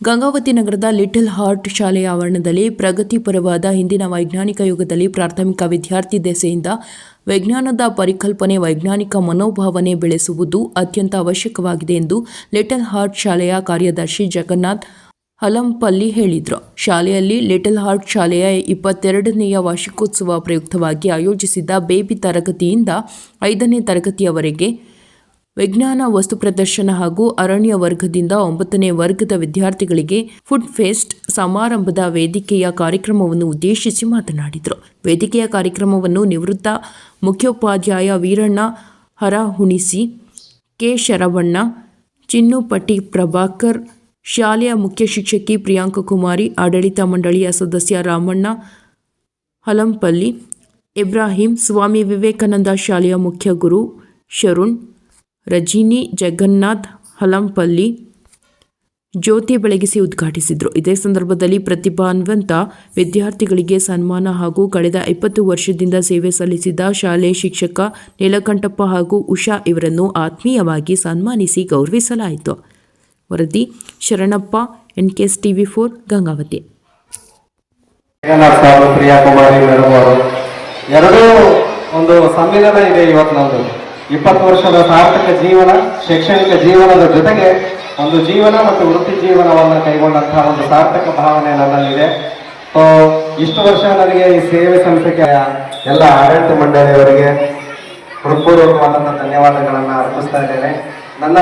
ಗಂಗಾವತಿ ನಗರದ little heart ಶಾಲೆಯ ಆವರಣದಲ್ಲಿ ಪ್ರಗತಿಪರವಾದ ಹಿಂದಿನ ವೈಜ್ಞಾನಿಕ ಯುಗದಲ್ಲಿ ಪ್ರಾಥಮಿಕ ವಿದ್ಯಾರ್ಥಿ ದೆಸೆಯಿಂದ ವಿಜ್ಞಾನದ ಪರಿಕಲ್ಪನೆ, ವೈಜ್ಞಾನಿಕ ಮನೋಭಾವನೆ ಬೆಳೆಸುವುದು ಅತ್ಯಂತ ಅವಶ್ಯಕವಾಗಿದೆ ಎಂದು ಲಿಟಲ್ ಹಾರ್ಟ್ ಶಾಲೆಯ ಕಾರ್ಯದರ್ಶಿ ಜಗನ್ನಾಥ್ ಹಲಂಪಲ್ಲಿ ಹೇಳಿದರು. ಶಾಲೆಯಲ್ಲಿ ಲಿಟಲ್ ಹಾರ್ಟ್ ಶಾಲೆಯ ಇಪ್ಪತ್ತೆರಡನೆಯ ವಾರ್ಷಿಕೋತ್ಸವ ಪ್ರಯುಕ್ತವಾಗಿ ಆಯೋಜಿಸಿದ್ದ ಬೇಬಿ ತರಗತಿಯಿಂದ ಐದನೇ ತರಗತಿಯವರೆಗೆ ವಿಜ್ಞಾನ, ವಸ್ತು ಪ್ರದರ್ಶನ ಹಾಗೂ ಅರಣ್ಯ ವರ್ಗದಿಂದ ಒಂಬತ್ತನೇ ವರ್ಗದ ವಿದ್ಯಾರ್ಥಿಗಳಿಗೆ ಫುಡ್ ಫೆಸ್ಟ್ ಸಮಾರಂಭದ ವೇದಿಕೆಯ ಕಾರ್ಯಕ್ರಮವನ್ನು ಉದ್ದೇಶಿಸಿ ಮಾತನಾಡಿದರು. ವೇದಿಕೆಯ ಕಾರ್ಯಕ್ರಮವನ್ನು ನಿವೃತ್ತ ಮುಖ್ಯೋಪಾಧ್ಯಾಯ ವೀರಣ್ಣ ಹರಹುಣಿಸಿ, ಕೆ. ಶರವಣ್ಣ, ಚಿನ್ನುಪಟ್ಟಿ ಪ್ರಭಾಕರ್, ಶಾಲೆಯ ಮುಖ್ಯ ಶಿಕ್ಷಕಿ ಪ್ರಿಯಾಂಕ ಕುಮಾರಿ, ಆಡಳಿತ ಮಂಡಳಿಯ ಸದಸ್ಯ ರಾಮಣ್ಣ ಹಲಂಪಲ್ಲಿ, ಇಬ್ರಾಹಿಂ, ಸ್ವಾಮಿ ವಿವೇಕಾನಂದ ಶಾಲೆಯ ಮುಖ್ಯ ಗುರು ಶರುಣ್ ರಜಿನಿ ಜಗನ್ನಾಥ್ ಹಲಂಪಲ್ಲಿ ಜ್ಯೋತಿ ಬೆಳಗಿಸಿ ಉದ್ಘಾಟಿಸಿದರು. ಇದೇ ಸಂದರ್ಭದಲ್ಲಿ ಪ್ರತಿಭಾನ್ವಂತ ವಿದ್ಯಾರ್ಥಿಗಳಿಗೆ ಸನ್ಮಾನ ಹಾಗೂ ಕಳೆದ ಇಪ್ಪತ್ತು ವರ್ಷದಿಂದ ಸೇವೆ ಸಲ್ಲಿಸಿದ ಶಾಲೆ ಶಿಕ್ಷಕ ನೀಲಕಂಠಪ್ಪ ಹಾಗೂ ಉಷಾ ಇವರನ್ನು ಆತ್ಮೀಯವಾಗಿ ಸನ್ಮಾನಿಸಿ ಗೌರವಿಸಲಾಯಿತು. ವರದಿ, Sharanappa N K S TV four Gangavathi ಎರಡೂ ಒಂದು ಇದೆ ಇವತ್ತು ಇಪ್ಪತ್ತು ವರ್ಷದ ಸಾರ್ಥಕ ಜೀವನ, ಶೈಕ್ಷಣಿಕ ಜೀವನದ ಜೊತೆಗೆ ಒಂದು ಜೀವನ ಮತ್ತು ವೃತ್ತಿ ಜೀವನವನ್ನು ಕೈಗೊಂಡಂತಹ ಒಂದು ಸಾರ್ಥಕ ಭಾವನೆ ನನ್ನಲ್ಲಿದೆ. ಸೊ ಇಷ್ಟು ವರ್ಷ ನನಗೆ ಈ ಸೇವೆ ಸಂಸ್ಥೆಗೆ ಎಲ್ಲ ಆಡಳಿತ ಮಂಡಳಿಯವರಿಗೆ ಹೃತ್ಪೂರ್ವಕವಾದಂತಹ ಧನ್ಯವಾದಗಳನ್ನು ಅರ್ಪಿಸ್ತಾ ಇದ್ದೇನೆ. ನನ್ನ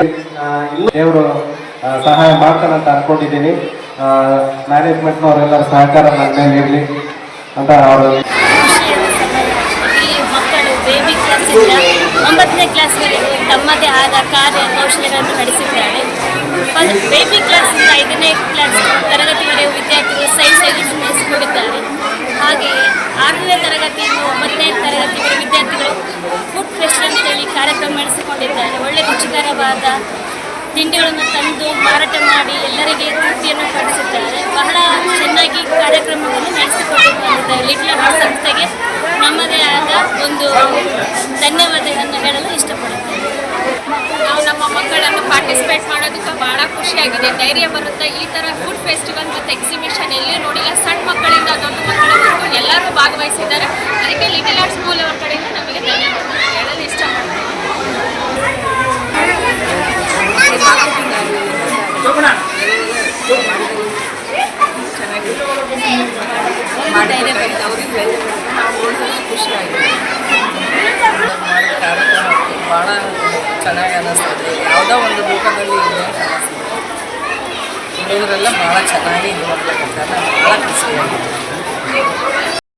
ದೇವರು ಸಹಾಯ ಮಾಡ್ತಾನಂತ ಅನ್ಕೊಂಡಿದ್ದೀನಿ. ಮ್ಯಾನೇಜ್ಮೆಂಟ್ನವರೆಲ್ಲರ ಸಹಕಾರ ನನ್ನ ಮೇಲೆ ಇರಲಿ ಅಂತ ಅವರು ಕ್ಲಾಸಿಂದ ಒಂಬತ್ತನೇ ಕ್ಲಾಸ್ವರೆಗೂ ತಮ್ಮದೇ ಆದ ಕಾರ್ಯ ಕೌಶಲ್ಯಗಳನ್ನು ನಡೆಸಿದ್ದಾರೆ. ಬೇಬಿ ಕ್ಲಾಸಿಂದ ಐದನೇ ಕ್ಲಾಸ್ ತರಗತಿವರೆಗೂ ವಿದ್ಯಾರ್ಥಿಗಳು ಸೈನ್ಸ್ ಎಜುಕೇಷನ್ ನಡೆಸಿಕೊಂಡಿದ್ದಾರೆ ಹಾಗೆಯೇ ಆರನೇ ತರಗತಿಯಿಂದ ಒಂಬತ್ತನೇ ತರಗತಿವರೆಗೆ ವಿದ್ಯಾರ್ಥಿಗಳು ಫುಡ್ ಫ್ರೆಶ್ ಅಂತೇಳಿ ಕಾರ್ಯಕ್ರಮ ನಡೆಸಿಕೊಂಡಿದ್ದಾರೆ. ಒಳ್ಳೆ ರುಚಿಕರವಾದ ತಿಂಡಿಗಳನ್ನು ತಂದು ಮಾರಾಟ ಮಾಡಿ ಎಲ್ಲರಿಗೆ ತೃಪ್ತಿಯನ್ನು ಪಡಿಸಿದ್ದಾರೆ. ಬಹಳ ಚೆನ್ನಾಗಿ ಕಾರ್ಯಕ್ರಮವನ್ನು ನಡೆಸಿಕೊಂಡಿದ್ದಾರೆ ಲಿಟ್ಲ ಹಾರ್ಟ್ ಸಂಸ್ಥೆಗೆ ನಮ್ಮದೇ ಆದ ಒಂದು ಧನ್ಯವಾದಗಳನ್ನು ಹೇಳಲು ಇಷ್ಟಪಡುತ್ತೇನೆ ನಾವು ನಮ್ಮ ಮಕ್ಕಳನ್ನು ಪಾರ್ಟಿಸಿಪೇಟ್ ಮಾಡೋದಕ್ಕೆ ಖುಷಿಯಾಗಿದೆ ಧೈರ್ಯ ಬರುತ್ತೆ. ಈ ತರ ಫುಡ್ ಫೆಸ್ಟಿವಲ್ ಮತ್ತೆ ಎಕ್ಸಿಬಿಷನ್ ಎಲ್ಲೂ ನೋಡಿಲ್ಲ. ಸಣ್ಣ ಮಕ್ಕಳಿಂದ ದೊಡ್ಡ ಮಕ್ಕಳವರೆಗೂ ಎಲ್ಲರೂ ಭಾಗವಹಿಸಿದ್ದಾರೆ. ಅದಕ್ಕೆ ಲಿಟಲ್ ಆರ್ಟ್ ಸ್ಕೂಲ್ ಅವ್ರ ಕಡೆಯಿಂದ ನಮಗೆ ಧನ್ಯವಾದ ಹೇಳಲು ಇಷ್ಟಪಡ್ತೀನಿ. ಧೈರ್ಯ ಅವ್ರಿಗೆ ನೋಡಿದ್ರೆ ಖುಷಿಯಾಗಿದೆ ಭಾಳ ಚೆನ್ನಾಗಿ ಅನ್ನಿಸ್ತದೆ ಯಾವುದೋ ಒಂದು ರೂಪದಲ್ಲಿ ಇದೆ. ಹೇಳಿದ್ರೆಲ್ಲ ಭಾಳ ಚೆನ್ನಾಗಿ ಇದು ಮಾಡ್ತಕ್ಕಂಥ ಭಾಳ ಖುಷಿಯಾಗಿದೆ